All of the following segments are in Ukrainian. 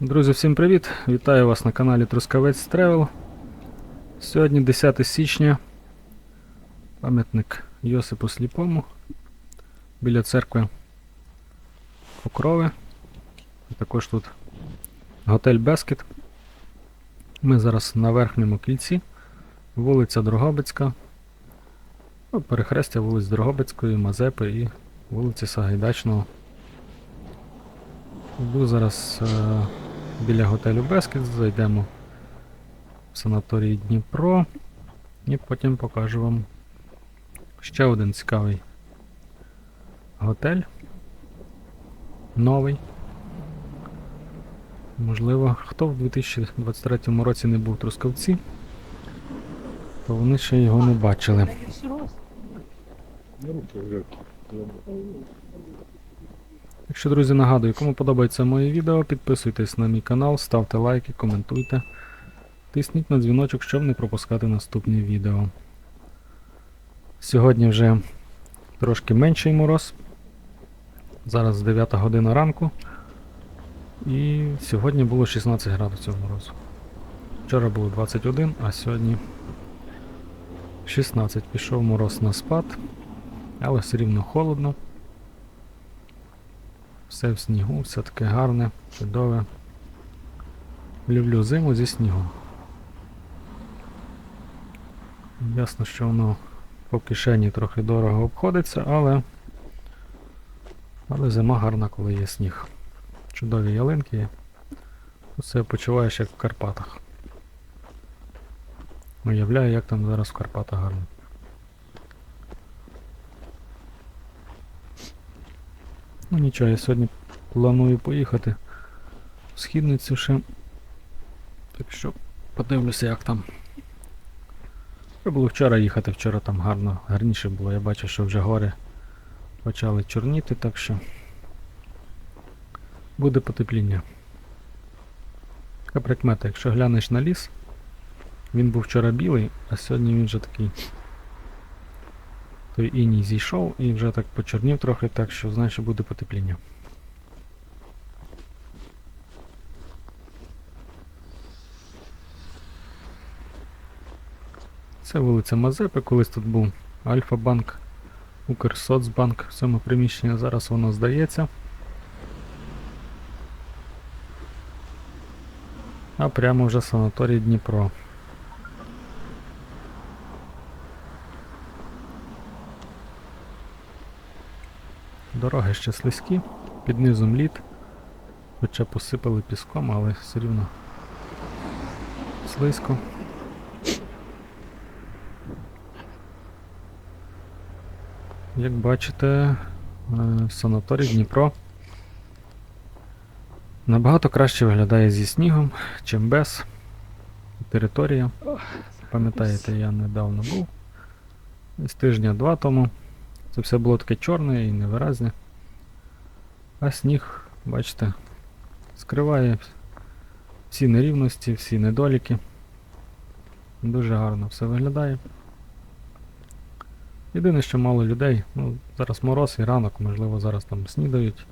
Друзі, всім привіт! Вітаю вас на каналі Трускавець Travel. Сьогодні 10 січня. Пам'ятник Йосипу Сліпому біля церкви Покрови. Також тут готель Бескет. Ми зараз на верхньому кільці. Вулиця Дрогобицька. Ну, перехрестя вулиць Дрогобицької, Мазепи і вулиці Сагайдачного. Йду зараз е, біля готелю Бескет, зайдемо в санаторій Дніпро і потім покажу вам ще один цікавий готель. Новий. Можливо, хто в 2023 році не був в Трускавці, то вони ще його не бачили. Якщо, друзі, нагадую, кому подобається моє відео, підписуйтесь на мій канал, ставте лайки, коментуйте. Тисніть на дзвіночок, щоб не пропускати наступні відео. Сьогодні вже трошки менший мороз. Зараз 9 година ранку. І сьогодні було 16 градусів морозу. Вчора було 21, а сьогодні 16. Пішов мороз на спад, але все рівно холодно. Все в снігу, все таке гарне, чудове. Люблю зиму зі снігом. Ясно, що воно по кишені трохи дорого обходиться, але. Але зима гарна, коли є сніг. Чудові ялинки є. Усе почуваєш як в Карпатах. Уявляю, як там зараз в Карпатах гарно. Ну нічого, я сьогодні планую поїхати в східницю ще. Так що подивлюся, як там. Треба було вчора їхати, вчора там гарно, гарніше було. Я бачу, що вже гори почали чорніти, так що буде потепління. Така прикмета, якщо глянеш на ліс, він був вчора білий, а сьогодні він вже такий. Той іній зійшов і вже так почорнів трохи, так що знаєш, що буде потепління. Це вулиця Мазепи, колись тут був Альфа-банк, Укрсоцбанк в цьому приміщенні, зараз воно здається. А прямо вже санаторій Дніпро. Дороги ще слизькі, під низом лід, хоча посипали піском, але все рівно слизько. Як бачите, е, санаторій Дніпро набагато краще виглядає зі снігом, чим без. Територія. Пам'ятаєте, я недавно був. Десь тижня-два тому. Це все було таке чорне і невиразне. А сніг, бачите, скриває всі нерівності, всі недоліки. Дуже гарно все виглядає. Єдине, що мало людей. Ну, зараз мороз і ранок, можливо, зараз там снідають.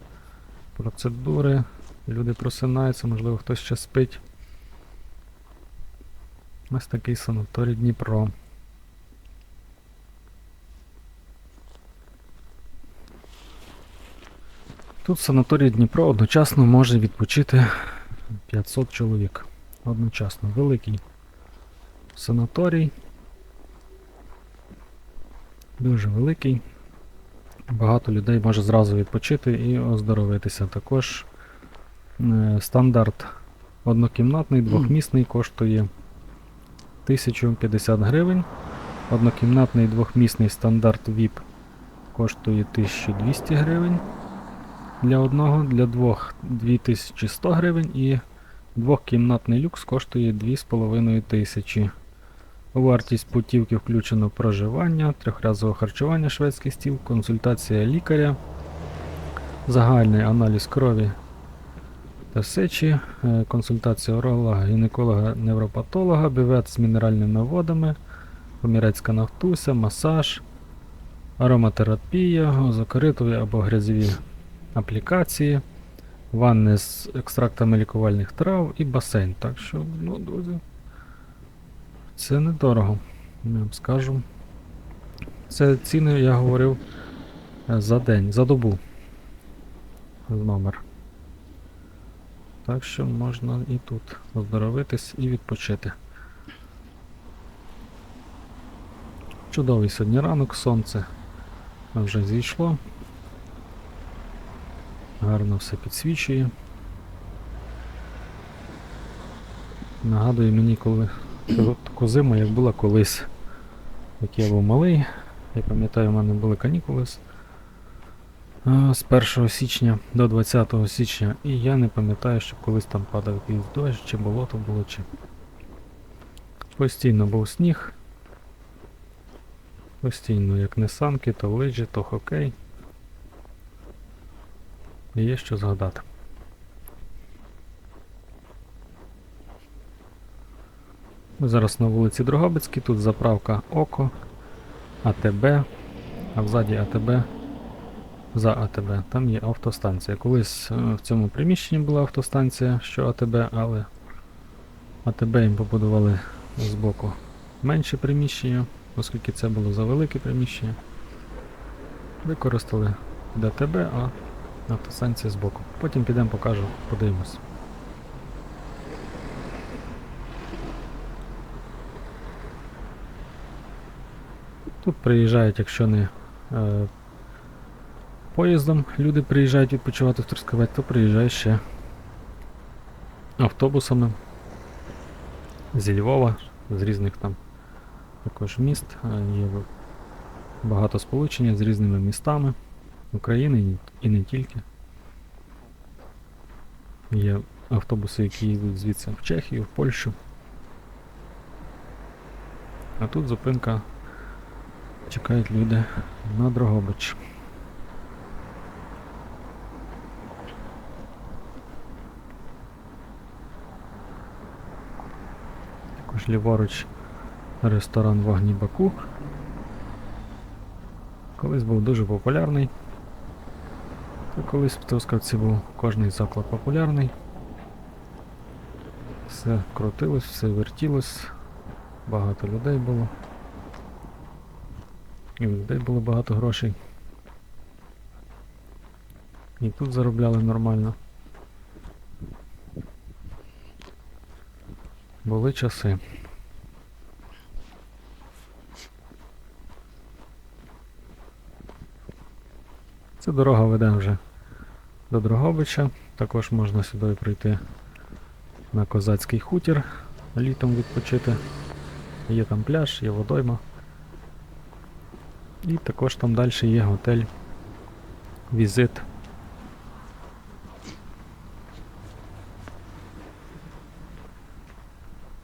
Процедури, люди просинаються, можливо, хтось ще спить. Ось такий санаторій Дніпро. Тут санаторій Дніпро одночасно може відпочити 500 чоловік. Одночасно. Великий санаторій. Дуже великий. Багато людей може зразу відпочити і оздоровитися. Також е, стандарт однокімнатний, двохмісний коштує 1050 гривень. Однокімнатний двохмісний стандарт VIP коштує 1200 гривень. Для одного, для двох 2100 гривень і двохкімнатний люкс коштує 2500. У вартість путівки включено проживання, трьохразове харчування шведський стіл, консультація лікаря, загальний аналіз крові та сечі, е, консультація уролога, гінеколога, невропатолога, бювет з мінеральними водами, помірецька нафтуся, масаж, ароматерапія, озокоритові або грязові аплікації, ванни з екстрактами лікувальних трав і басейн. Так що, ну, друзі, це недорого, я вам скажу. Це ціни, я говорив, е, за день, за добу. Номер. Так що можна і тут оздоровитись і відпочити. Чудовий сьогодні ранок, сонце вже зійшло. Гарно все підсвічує. Нагадує мені, коли таку- зиму, як була колись. Як я був малий. Я пам'ятаю, у мене були канікули з, 1 січня до 20 січня. І я не пам'ятаю, щоб колись там падав якийсь дощ, чи болото було, чи. Постійно був сніг. Постійно, як не санки, то лижі, то хокей. Є що згадати. Ми зараз на вулиці Дрогобицькій, тут заправка ОКО, АТБ, а взаді АТБ, за АТБ, там є автостанція. Колись е, в цьому приміщенні була автостанція, що АТБ, але АТБ їм побудували збоку менше приміщення, оскільки це було за велике приміщення. Використали ДТБ, а автостанція збоку. Потім підемо покажу, подивимось. Тут приїжджають, якщо не е, поїздом, люди приїжджають відпочивати в Трускавець, то приїжджають ще автобусами зі Львова, з різних там також міст. е, Є багато сполучення з різними містами України і не- тільки. Є автобуси, які їдуть звідси в Чехію, в Польщу. А тут зупинка чекають люди на Дрогобич. Також ліворуч ресторан Вогні Баку. Колись був дуже популярний. Колись в Трускавці був кожний заклад популярний. Все крутилось, все вертілось, багато людей було. І в людей було багато грошей. І тут заробляли нормально. Були часи. Ця дорога веде вже до Дрогобича. Також можна сюди прийти на козацький хутір, літом відпочити. Є там пляж, є водойма. І також там далі є готель Візит.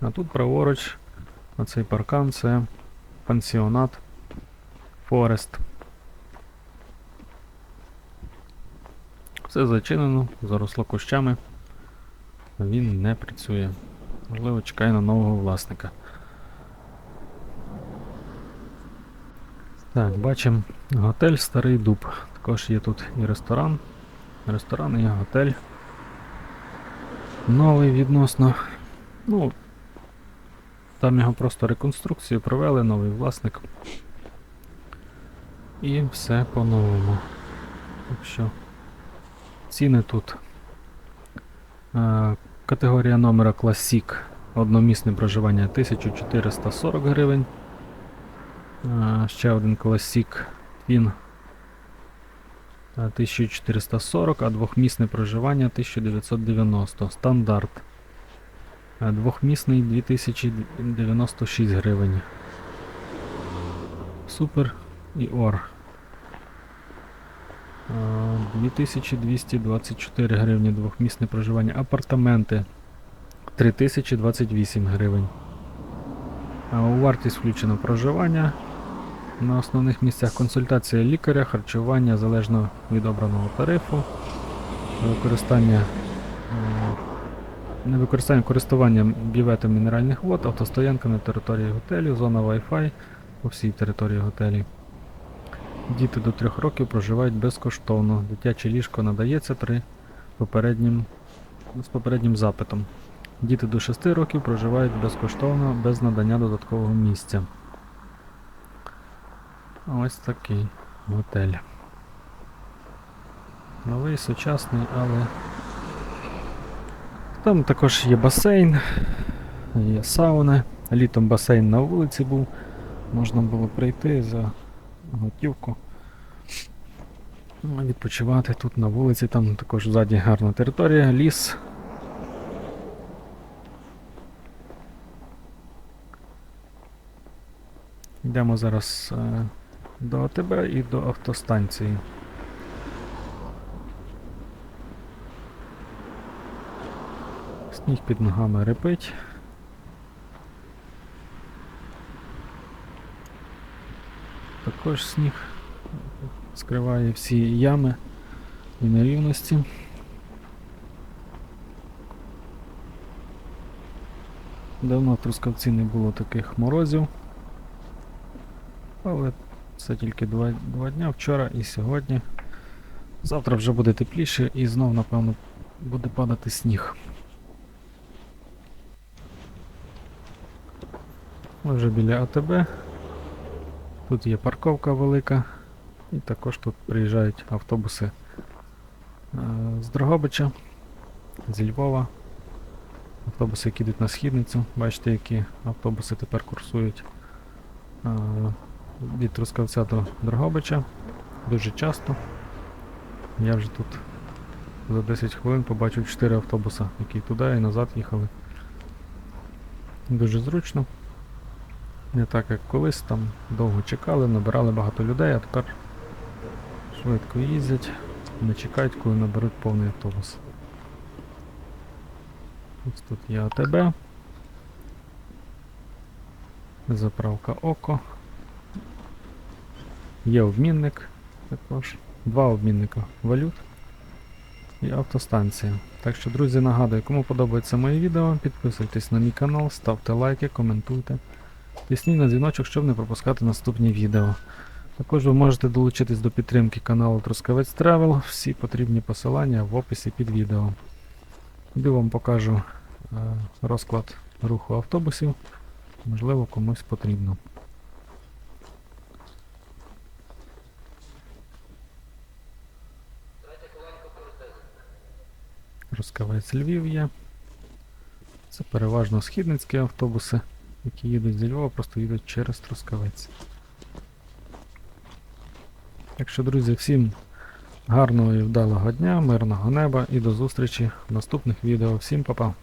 А тут праворуч, оцей паркан це пансіонат Форест. Все зачинено, заросло кущами. Він не працює. Можливо, чекає на нового власника. Так, бачимо готель Старий Дуб. Також є тут і ресторан. Ресторан і готель. Новий відносно. Ну, там його просто реконструкцію провели, новий власник. І все по-новому. Так що ціни тут. Е, категорія номера Classic. Одномісне проживання 1440 гривень. Е, ще один Classic Twin е, 1440, а двохмісне проживання 1990. Стандарт. Е, Двохмісний 2096 гривень. Супер і Ор. Е, 2224 гривні двохмісне проживання. Апартаменти 3028 гривень. У вартість включено проживання. На основних місцях консультація лікаря, харчування залежно від обраного тарифу, використання е, використання користування бюветом мінеральних вод, автостоянка на території готелю, зона Wi-Fi по всій території готелі. Діти до 3 років проживають безкоштовно. Дитяче ліжко надається 3 попереднім, з попереднім запитом. Діти до 6 років проживають безкоштовно без надання додаткового місця. Ось такий готель. Новий, сучасний, але. Там також є басейн, є сауни. Літом басейн на вулиці був. Можна було прийти за готівку. Ну, Відпочивати тут на вулиці, там також ззаді гарна територія, ліс. Йдемо зараз е, до АТБ і до автостанції. Сніг під ногами репить. Також сніг скриває всі ями і нерівності. Давно в Трускавці не було таких морозів. Але це тільки два, два дня, вчора і сьогодні. Завтра вже буде тепліше і знов, напевно, буде падати сніг. Ми вже біля АТБ. Тут є парковка велика. І також тут приїжджають автобуси е, з Дрогобича, зі Львова. Автобуси, які йдуть на східницю. Бачите, які автобуси тепер курсують е, від Трускавця до Дрогобича. Дуже часто. Я вже тут за 10 хвилин побачив 4 автобуси, які туди і назад їхали. Дуже зручно. Не так як колись, там довго чекали, набирали багато людей, а тепер швидко їздять, не чекають, коли наберуть повний автобус. Ось тут є АТБ. Заправка ОКО. Є обмінник також. Два обмінника валют і автостанція. Так що, друзі, нагадую, кому подобається моє відео, підписуйтесь на мій канал, ставте лайки, коментуйте. Тисніть на дзвіночок, щоб не пропускати наступні відео. Також ви можете долучитись до підтримки каналу Трускавець Travel. Всі потрібні посилання в описі під відео. Іду вам покажу е, розклад руху автобусів. Можливо, комусь потрібно. Трускавець Львів є. Це переважно східницькі автобуси, які їдуть зі Львова, просто їдуть через Трускавець. Так що, друзі, всім гарного і вдалого дня, мирного неба і до зустрічі в наступних відео. Всім па-па!